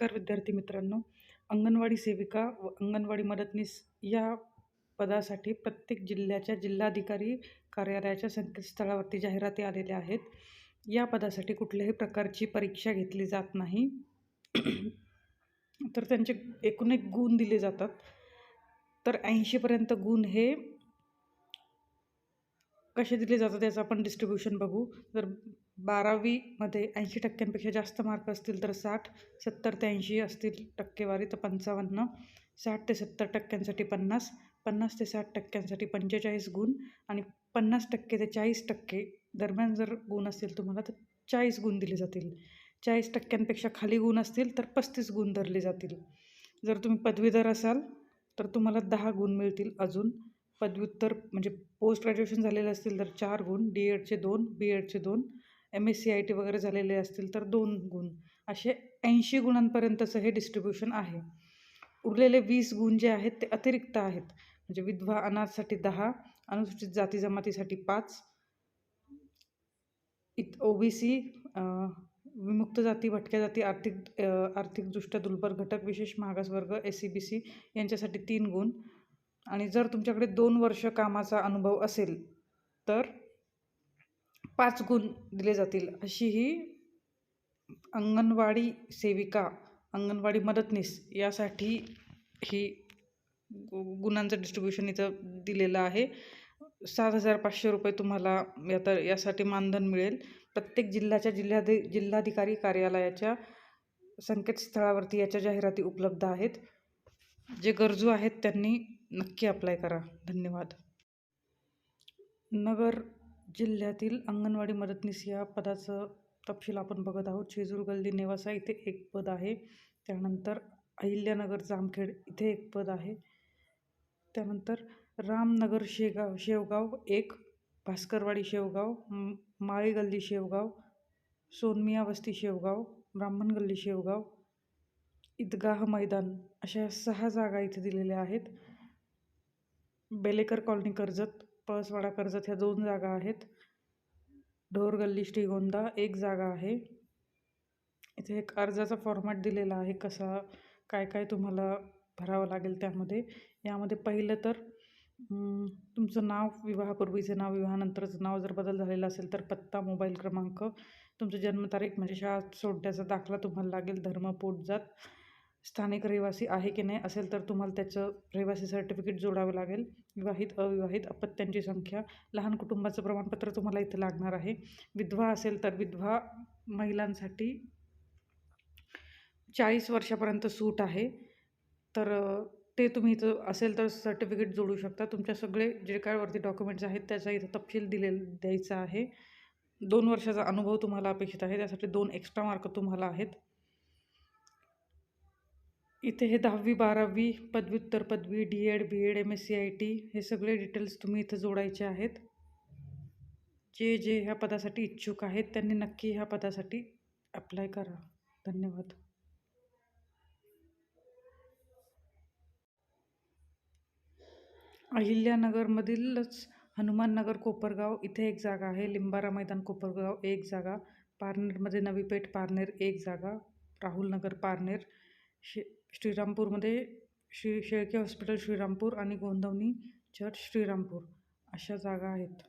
नमस्कार विद्यार्थी मित्रांनो. अंगणवाडी सेविका व अंगणवाडी मदतनीस या पदासाठी प्रत्येक जिल्ह्याच्या जिल्हाधिकारी कार्यालयाच्या संकेतस्थळावरती जाहिराती आलेल्या आहेत. या पदासाठी कुठल्याही प्रकारची परीक्षा घेतली जात नाही. तर त्यांचे एकूण एक गुण दिले जातात. तर ऐंशीपर्यंत गुण हे कसे दिले जातात याचं आपण डिस्ट्रीब्युशन बघू. जर बारावीमध्ये ऐंशी टक्क्यांपेक्षा जास्त मार्क असतील तर साठ सत्तर ते ऐंशी असतील टक्केवारी तर पंचावन्न साठ ते सत्तर टक्क्यांसाठी पन्नास पन्नास ते साठ टक्क्यांसाठी पंचेचाळीस गुण आणि पन्नास टक्के ते चाळीस टक्के दरम्यान जर गुण असतील तुम्हाला तर चाळीस गुण दिले जातील. चाळीस टक्क्यांपेक्षा खाली गुण असतील तर पस्तीस गुण धरले जातील. जर तुम्ही पदवीधर असाल तर तुम्हाला दहा गुण मिळतील अजून. पदव्युत्तर म्हणजे पोस्ट ग्रॅज्युएशन झालेले असतील तर चार गुण डी एडचे दोन बी एडचे दोन M S C I T वगैरे झालेले असतील तर दोन गुण. असे ऐंशी गुणांपर्यंतचं हे डिस्ट्रीब्युशन आहे. उरलेले वीस गुण जे आहेत ते अतिरिक्त आहेत. म्हणजे विधवा अनाथसाठी दहा अनुसूचित जाती जमातीसाठी पाच इत ओ बी सी विमुक्त जाती भटक्या जाती आर्थिक आर्थिकदृष्ट्या दुर्बल घटक विशेष मागासवर्ग एस सी बी सी यांच्यासाठी तीन गुण. आणि जर तुमच्याकडे दोन वर्ष कामाचा अनुभव असेल तर पाच गुण दिले जातील. अशी ही अंगणवाडी सेविका अंगणवाडी मदतनीस यासाठी ही गुणांचं डिस्ट्रीब्युशन इथं दिलेलं आहे. सात हजार पाचशे रुपये तुम्हाला यात यासाठी मानधन मिळेल. प्रत्येक जिल्ह्याच्या जिल्हाधि जिल्हाधिकारी कार्यालयाच्या संकेतस्थळावरती याच्या जाहिराती उपलब्ध आहेत. जे गरजू आहेत त्यांनी नक्की अप्लाय करा. धन्यवाद. नगर जिल्ह्यातील अंगणवाडी मदतनीस या पदाचं तपशील आपण बघत आहोत. शेजूर गल्ली नेवासा इथे एक पद आहे. त्यानंतर अहिल्यानगर जामखेड इथे एक पद आहे. त्यानंतर रामनगर शेगाव शेवगाव एक भास्करवाडी शेवगाव माळी गल्ली शेवगाव सोनमिया वस्ती शेवगाव ब्राह्मण गल्ली शेवगाव ईदगाह मैदान अशा सहा जागा इथे दिलेल्या आहेत. बेलेकर कॉलनी कर्जत पळसवाडा कर्जत ह्या दोन जागा आहेत. ढोरगल्ली श्रीगोंदा एक जागा आहे. इथे एक अर्जाचा फॉर्मॅट दिलेला आहे कसा काय काय तुम्हाला भरावं लागेल त्यामध्ये. यामध्ये पहिलं तर तुमचं नाव विवाहापूर्वीचं नाव विवाहानंतरचं नाव जर बदल झालेला असेल तर पत्ता मोबाईल क्रमांक तुमचं जन्मतारीख म्हणजे शाळा सोडण्याचा दाखला तुम्हाला लागेल. धर्मपोट जात. स्थानिक रहिवासी आहे की नाही असेल तर तुम्हाला त्याचं रहिवासी सर्टिफिकेट जोडावं लागेल. विवाहित अविवाहित अपत्यांची संख्या लहान कुटुंबाचं प्रमाणपत्र तुम्हाला इथं लागणार आहे. विधवा असेल तर विधवा महिलांसाठी चाळीस वर्षापर्यंत सूट आहे. तर ते तुम्ही इथं असेल तर सर्टिफिकेट जोडू शकता. तुमच्या सगळे जे काय वरती डॉक्युमेंट्स आहेत त्याचा इथं तपशील दिले द्यायचा आहे. दोन वर्षाचा अनुभव तुम्हाला अपेक्षित आहे. त्यासाठी दोन एक्स्ट्रा मार्क तुम्हाला आहेत. इथे हे दहावी बारावी पदव्युत्तर पदवी D Ed B Ed M S C I T हे सगळे डिटेल्स तुम्ही इथं जोडायचे आहेत. जे जे ह्या पदासाठी इच्छुक आहेत त्यांनी नक्की ह्या पदासाठी अप्लाय करा. धन्यवाद. अहिल्यानगरमधीलच हनुमाननगर कोपरगाव इथे एक जागा आहे. लिंबारा मैदान कोपरगाव एक जागा. पारनेरमध्ये नवी पेठ पारनेर एक जागा. राहुलनगर पारनेर. शे श्रीरामपूरमध्ये श्री शेळके हॉस्पिटल श्रीरामपूर आणि गोंदवणी चर्च श्रीरामपूर अशा जागा आहेत.